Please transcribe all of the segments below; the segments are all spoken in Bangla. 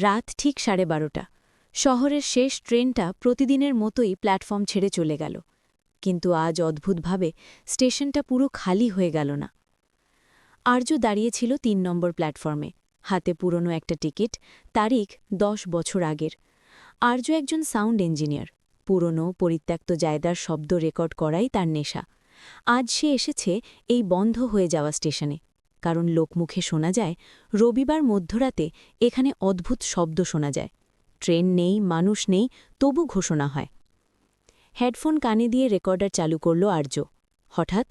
রাত ঠিক সাড়ে বারোটা। শহরের শেষ ট্রেনটা প্রতিদিনের মতোই প্ল্যাটফর্ম ছেড়ে চলে গেল। কিন্তু আজ অদ্ভুতভাবে স্টেশনটা পুরো খালি হয়ে গেল না। আর্য দাঁড়িয়েছিল তিন নম্বর প্ল্যাটফর্মে। হাতে পুরনো একটা টিকিট, তারিখ দশ বছর আগের। আর্য একজন সাউন্ড ইঞ্জিনিয়ার। পুরনো পরিত্যক্ত জায়দার শব্দ রেকর্ড করাই তার নেশা। আজ সে এসেছে এই বন্ধ হয়ে যাওয়া স্টেশনে। কারণ লোকমুখে শোনা যায়, রবিবার মধ্যরাতে এখানে অদ্ভুত শব্দ শোনা যায়। ট্রেন নেই, মানুষ নেই, তবু ঘোষণা হয়। হেডফোন কানে দিয়ে রেকর্ডার চালু করল আর্য। হঠাৎ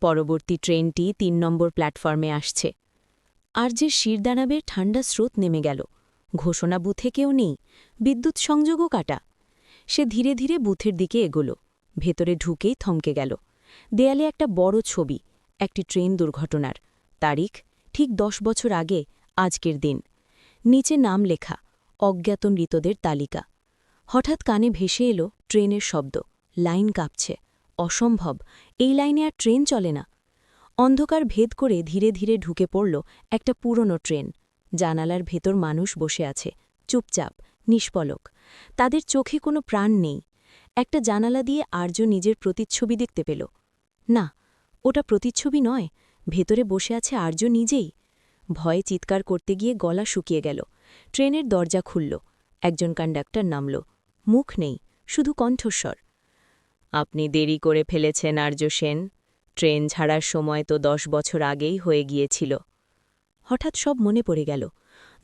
পরবর্তী ট্রেনটি তিন নম্বর প্ল্যাটফর্মে আসছে। আর্যের শিরদানাবের ঠান্ডা স্রোত নেমে গেল। ঘোষণা বুথে কেউ নেই, বিদ্যুৎ সংযোগও কাটা। সে ধীরে ধীরে বুথের দিকে এগোল। ভেতরে ঢুকেই থমকে গেল। দেয়ালে একটা বড় ছবি, একটি ট্রেন দুর্ঘটনার। তারিখ, ঠিক দশ বছর আগে, আজকের দিন। নিচে নাম লেখা, অজ্ঞাত মৃতদের তালিকা। হঠাৎ কানে ভেসে এলো ট্রেনের শব্দ। লাইন কাঁপছে। অসম্ভব, এই লাইনে আর ট্রেন চলে না। অন্ধকার ভেদ করে ধীরে ধীরে ঢুকে পড়ল একটা পুরনো ট্রেন। জানালার ভেতর মানুষ বসে আছে। চুপচাপ, নিষ্পলক। তাদের চোখে কোনো প্রাণ নেই। একটা জানালা দিয়ে আর্য নিজের প্রতিচ্ছবি দেখতে পেল। না, ওটা প্রতিচ্ছবি নয়। ভেতরে বসে আছে আর্য নিজেই। ভয়ে চিৎকার করতে গিয়ে গলা শুকিয়ে গেল। ট্রেনের দরজা খুলল। একজন কন্ডাক্টর নামল। মুখ নেই, শুধু কণ্ঠস্বর। আপনি দেরি করে ফেলেছেন আর্য সেন। ট্রেন ছাড়ার সময় তো দশ বছর আগেই হয়ে গিয়েছিল। হঠাৎ সব মনে পড়ে গেল।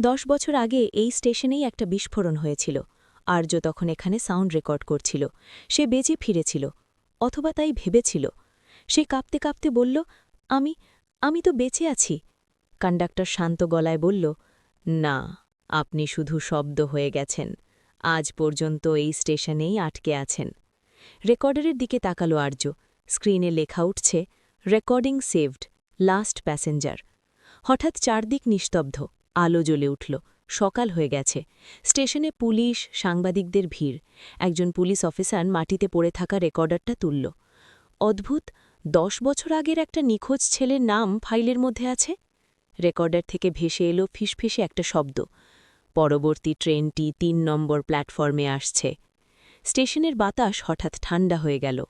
দশ বছর আগে এই স্টেশনেই একটা বিস্ফোরণ হয়েছিল। আর্য তখন এখানে সাউন্ড রেকর্ড করছিল। সে বেঁচে ফিরেছিল। অথবা তাই ভেবেছিল। সে কাঁপতে কাঁপতে বলল, আমি আমি তো বেঁচে আছি। কন্ডাক্টর শান্ত গলায় বলল, না, আপনি শুধু শব্দ হয়ে গেছেন। আজ পর্যন্ত এই স্টেশনেই আটকে আছেন। রেকর্ডারের দিকে তাকালো আর্য। স্ক্রিনে লেখা উঠছে, রেকর্ডিং সেভড, লাস্ট প্যাসেঞ্জার। হঠাৎ চারদিক নিস্তব্ধ। আলো জ্বলে উঠল। সকাল হয়ে গেছে। স্টেশনে পুলিশ, সাংবাদিকদের ভিড়। একজন পুলিশ অফিসার মাটিতে পড়ে থাকা রেকর্ডারটা তুলল। অদ্ভুত দশ বছর আগের একটা নিখোঁজ ছেলের নাম ফাইলের মধ্যে আছে। রেকর্ডার থেকে ভেসে এলো ফিসফিসে একটা শব্দ। পরবর্তী ট্রেনটি তিন নম্বর প্ল্যাটফর্মে আসছে। স্টেশনের বাতাস হঠাৎ ঠান্ডা হয়ে গেল।